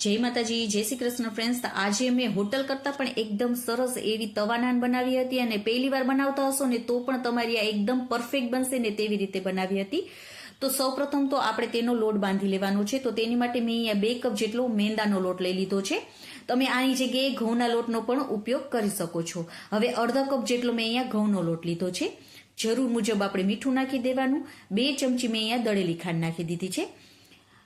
જય માતાજી, જય શ્રી કૃષ્ણ ફ્રેન્ડ્સ આજે મેં હોટલ કરતાં પણ એકદમ સરસ એવી તવા નાન બનાવી હતી અને પહેલી વાર બનાવતા હશો ને તો પણ તમારી આ એકદમ પરફેક્ટ બનશે ને તેવી રીતે બનાવી હતી. તો સૌપ્રથમ તો આપણે તેનો લોટ બાંધી લેવાનો છે. તો તેની માટે મેં અહીંયા બે કપ જેટલો મેંદાનો લોટ લઈ લીધો છે. તમે આની જગ્યાએ ઘઉંના લોટનો પણ ઉપયોગ કરી શકો છો. હવે અડધો કપ જેટલો મેં અહીંયા ઘઉંનો લોટ લીધો છે. જરૂર મુજબ આપણે મીઠું નાખી દેવાનું. બે ચમચી મેં અહીંયા દળેલી ખાંડ નાખી દીધી છે.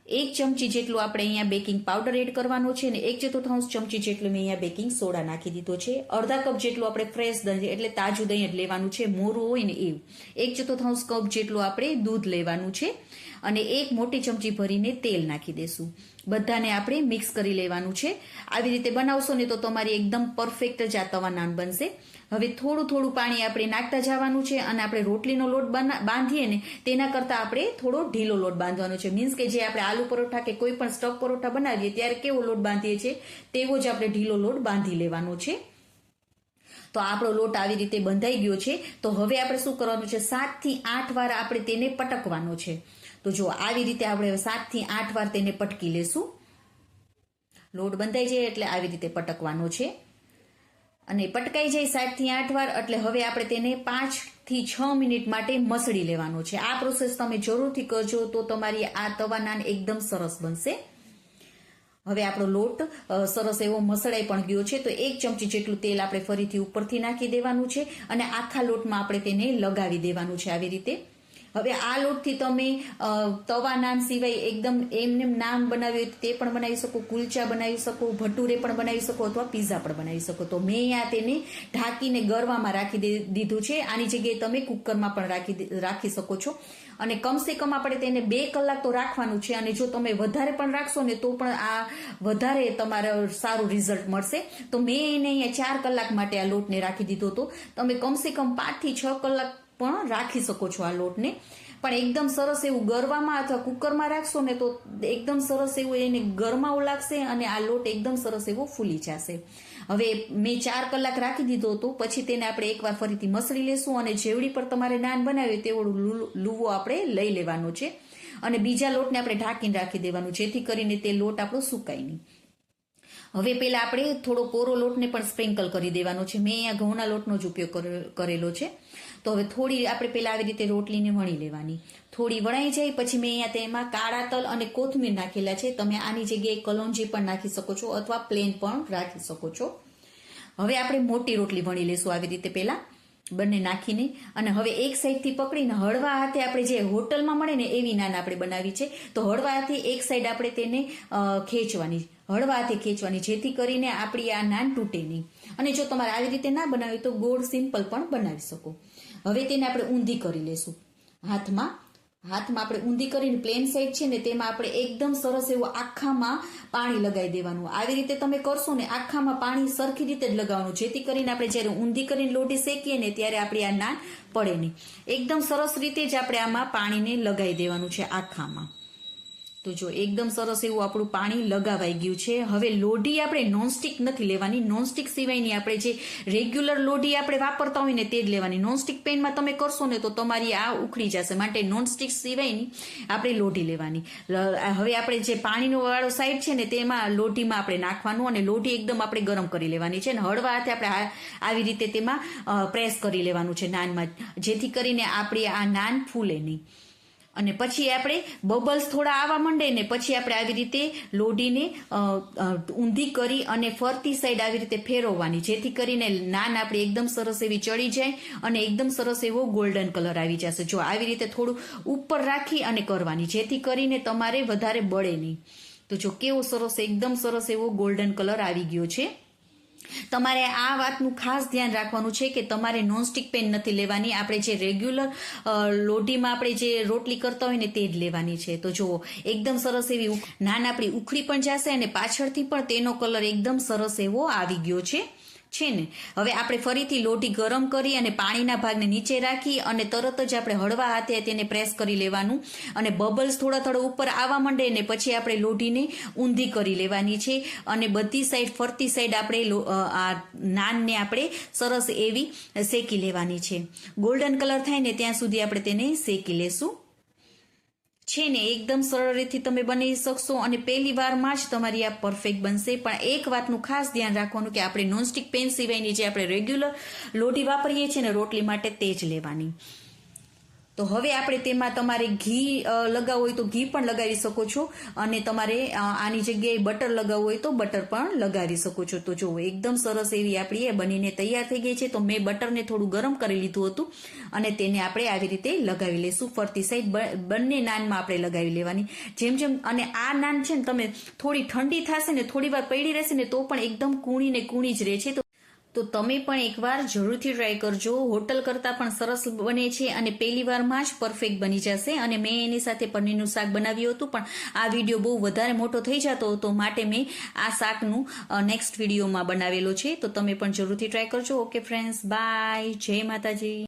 એક ચમચી જેટલું આપણે અહીંયા બેકિંગ પાવડર એડ કરવાનો છે અને એક ચતુર્થાંશ ચમચી જેટલું મેં અહીંયા બેકિંગ સોડા નાખી દીધો છે. અડધા કપ જેટલું આપણે ફ્રેશ દહીં એટલે તાજું દહીં લેવાનું છે, મોરું હોય ને એવું. એક ચતુર્થાંશ કપ જેટલું આપણે દૂધ લેવાનું છે. અને એક મોટી ચમચી ભરીને તેલ નાખી દેશું. બધાને આપણે મિક્સ કરી લેવાનું છે. આવી રીતે બનાવશો ને તો તમારી એકદમ પરફેક્ટ જ આ તવા નાન બનશે. હવે થોડું થોડું પાણી આપણે નાખતા જવાનું છે અને આપણે રોટલીનો લોટ બાંધીએ ને તેના કરતાં આપણે થોડો ઢીલો લોટ બાંધવાનો છે. મીન્સ કે જે આપણે આલુ પરોઠા કે કોઈ પણ સ્ટફ પરોઠા બનાવીએ ત્યારે કેવો લોટ બાંધીએ છીએ, તેવો જ આપણે ઢીલો લોટ બાંધી લેવાનો છે. તો આપણો લોટ આવી રીતે બંધાઈ ગયો છે. તો હવે આપણે શું કરવાનું છે? સાતથી આઠ વાર આપણે તેને પટકવાનો છે. તો જો આવી રીતે આપણે સાતથી આઠ વાર તેને પટકી લેશું. લોટ બંધાઈ જાય એટલે આવી રીતે પટકવાનો છે. અને પટકાઈ જાય સાતથી આઠ વાર એટલે હવે આપણે તેને પાંચથી છ મિનિટ માટે મસળી લેવાનો છે. આ પ્રોસેસ તમે જરૂરથી કરજો તો તમારી આ તવા નાન એકદમ સરસ બનશે. હવે આપણો લોટ સરસ એવો મસળાઈ પણ ગયો છે. તો એક ચમચી જેટલું તેલ આપણે ફરીથી ઉપરથી નાખી દેવાનું છે અને આખા લોટમાં આપણે તેને લગાવી દેવાનું છે આવી રીતે. હવે આ લોટથી તમે તવા નાન સિવાય એકદમ એમને નામ નાન બનાવી હોય તે પણ બનાવી શકો, કુલચા બનાવી શકો, ભટુરે પણ બનાવી શકો અથવા પીઝા પણ બનાવી શકો. તો મેં આ તેને ઢાંકીને ગરવામાં રાખી દીધું છે. આની જગ્યાએ તમે કુકરમાં પણ રાખી રાખી શકો છો. અને કમસે કમ આપણે તેને બે કલાક તો રાખવાનું છે અને જો તમે વધારે પણ રાખશો ને તો પણ આ વધારે તમારે સારું રિઝલ્ટ મળશે. તો મેં એને અહીંયા ચાર કલાક માટે આ લોટને રાખી દીધો હતો. તમે કમસે કમ પાંચથી છ કલાક પણ રાખી શકો છો આ લોટને. પણ એકદમ સરસ એવું ગરવામાં અથવા કુકરમાં રાખશો ને તો એકદમ સરસ એવું એને ગરમાવો લાગશે અને આ લોટ એકદમ સરસ એવો ફૂલી જશે. હવે મેં ચાર કલાક રાખી દીધો હતો, પછી તેને આપણે એકવાર ફરીથી મસળી લેશું અને જેવડી પર તમારે નાન બનાવ્યું તેવડું લુવો આપણે લઈ લેવાનો છે. અને બીજા લોટને આપણે ઢાંકીને રાખી દેવાનું, જેથી કરીને તે લોટ આપણો સુકાય નહીં. હવે પહેલાં આપણે થોડો કોરો લોટને પણ સ્પ્રિંકલ કરી દેવાનો છે. મેં અહીંયા ઘઉંના લોટનો જ ઉપયોગ કરે- કરેલો છે. તો હવે થોડી આપણે પહેલાં આવી રીતે રોટલીને વણી લેવાની. થોડી વણાઈ જાય પછી મેં અહીંયા તેમાં કાળા તલ અને કોથમીર નાખેલા છે. તમે આની જગ્યાએ કલોંજી પણ નાખી શકો છો અથવા પ્લેન પણ રાખી શકો છો. હવે આપણે મોટી રોટલી વણી લેશું આવી રીતે પહેલાં, બંને નાખીને. અને હવે એક સાઈડથી પકડીને હળવા હાથે આપણે જે હોટલમાં મળે ને એવી નાન આપણે બનાવી છે. તો હળવા હાથે એક સાઈડ આપણે તેને ખેંચવાની. હળવા હાથે ખેંચવાની, જેથી કરીને આપણી આ નાન તૂટે નહીં અને જો તમારે આવી રીતે ના બનાવી તો ગોળ સિમ્પલ પણ બનાવી શકો. હવે તેને આપણે ઊંધી કરી લેશું. હાથમાં હાથમાં આપણે ઊંધી કરીને પ્લેન સાઈડ છે ને તેમાં આપણે એકદમ સરસ એવું આખામાં પાણી લગાવી દેવાનું. આવી રીતે તમે કરશો ને આખામાં પાણી સરખી રીતે જ લગાવવાનું. જેથી કરીને આપણે જ્યારે ઊંધી કરીને લોટી શેકીએ ને ત્યારે આપણી આ નાન પડે નહીં. એકદમ સરસ રીતે જ આપણે આમાં પાણીને લગાવી દેવાનું છે આખામાં. તો જો એકદમ સરસ એવું આપણું પાણી લગાવાઈ ગયું છે. હવે લોઢી આપણે નોનસ્ટિક નથી લેવાની. નોનસ્ટિક સિવાયની આપણે જે રેગ્યુલર લોઢી આપણે વાપરતા હોય ને તે જ લેવાની. નોનસ્ટિક પેનમાં તમે કરશો ને તો તમારી આ ઉખડી જશે. માટે નોનસ્ટિક સિવાયની આપણે લોઢી લેવાની. હવે આપણે જે પાણીનો વાળો સાઈડ છે ને તેમાં લોઢીમાં આપણે નાખવાનું અને લોઢી એકદમ આપણે ગરમ કરી લેવાની છે. અને હળવા હાથે આપણે આવી રીતે તેમાં પ્રેસ કરી લેવાનું છે નાનમાં. જેથી કરીને આપણી આ નાન ફૂલે નહીં. અને પછી આપણે બબલ્સ થોડા આવવા માંડે ને પછી આપણે આવી રીતે લોઢીને ઊંધી કરી અને ફરતી સાઈડ આવી રીતે ફેરવવાની, જેથી કરીને નાન આપણી એકદમ સરસ એવી ચડી જાય અને એકદમ સરસ એવો ગોલ્ડન કલર આવી જશે. જો આવી રીતે થોડું ઉપર રાખી અને કરવાની, જેથી કરીને તમારે વધારે બળે નહીં. તો જો કેવો સરસ, એકદમ સરસ એવો ગોલ્ડન કલર આવી ગયો છે. તમારે આ વાતનું ખાસ ધ્યાન રાખવાનું છે કે તમારે નોનસ્ટિક પેન નથી લેવાની. આપણે જે રેગ્યુલર લોટીમાં આપણે જે રોટલી કરતા હોય ને તે જ લેવાની છે. તો જુઓ, એકદમ સરસ એવી નાન આપણી ઉખડી પણ જશે અને પાછળથી પણ તેનો કલર એકદમ સરસ એવો આવી ગયો છે. છે ને? હવે આપણે ફરીથી લોટી ગરમ કરી અને પાણીના ભાગને નીચે રાખી અને તરત જ આપણે હળવા હાથે તેને પ્રેસ કરી લેવાનું. અને બબલ્સ થોડા થોડા ઉપર આવવા માંડે ને પછી આપણે લોઢીને ઊંધી કરી લેવાની છે. અને બધી સાઈડ, ફરતી સાઈડ આપણે આ નાનને આપણે સરસ એવી શેકી લેવાની છે. ગોલ્ડન કલર થાય ને ત્યાં સુધી આપણે તેને શેકી લેશું. છે ને, એકદમ સરળ રીતથી તમે બનાવી શકશો અને પહેલી વારમાં જ તમારી આ પરફેક્ટ બનશે. પણ એક વાતનું ખાસ ધ્યાન રાખવાનું કે આપણે નોનસ્ટિક પેન સિવાયની જે આપણે રેગ્યુલર લોટી વાપરીએ છીએ ને, રોટલી માટે તે જ લેવાની. તો હવે આપણે તેમાં તમારે ઘી લગાવવું હોય તો ઘી પણ લગાવી શકો છો. અને તમારે આની જગ્યાએ બટર લગાવવું હોય તો બટર પણ લગાવી શકો છો. તો જુઓ, એકદમ સરસ એવી આપણી એ બનીને તૈયાર થઈ ગઈ છે. તો મેં બટરને થોડું ગરમ કરી લીધું હતું અને તેને આપણે આવી રીતે લગાવી લઈશું ફરતી સાઈડ બંને નાનમાં આપણે લગાવી લેવાની. જેમ જેમ, અને આ નાન છે ને તમે થોડી ઠંડી થશે ને થોડી વાર પડી રહેશે ને તો પણ એકદમ કૂણી ને કૂણી જ રહે છે. તો તો તમે પણ એકવાર જરૂરથી ટ્રાય કરજો. હોટલ કરતાં પણ સરસ બને છે અને પહેલી વારમાં જ પરફેક્ટ બની જશે. અને મેં એની સાથે પનીરનું શાક બનાવ્યું હતું, પણ આ વીડિયો બહુ વધારે મોટો થઈ જતો હતો, માટે મેં આ શાકનું નેક્સ્ટ વિડીયોમાં બનાવેલો છે. તો તમે પણ જરૂરથી ટ્રાય કરજો. ઓકે ફ્રેન્ડ્સ બાય જય માતાજી.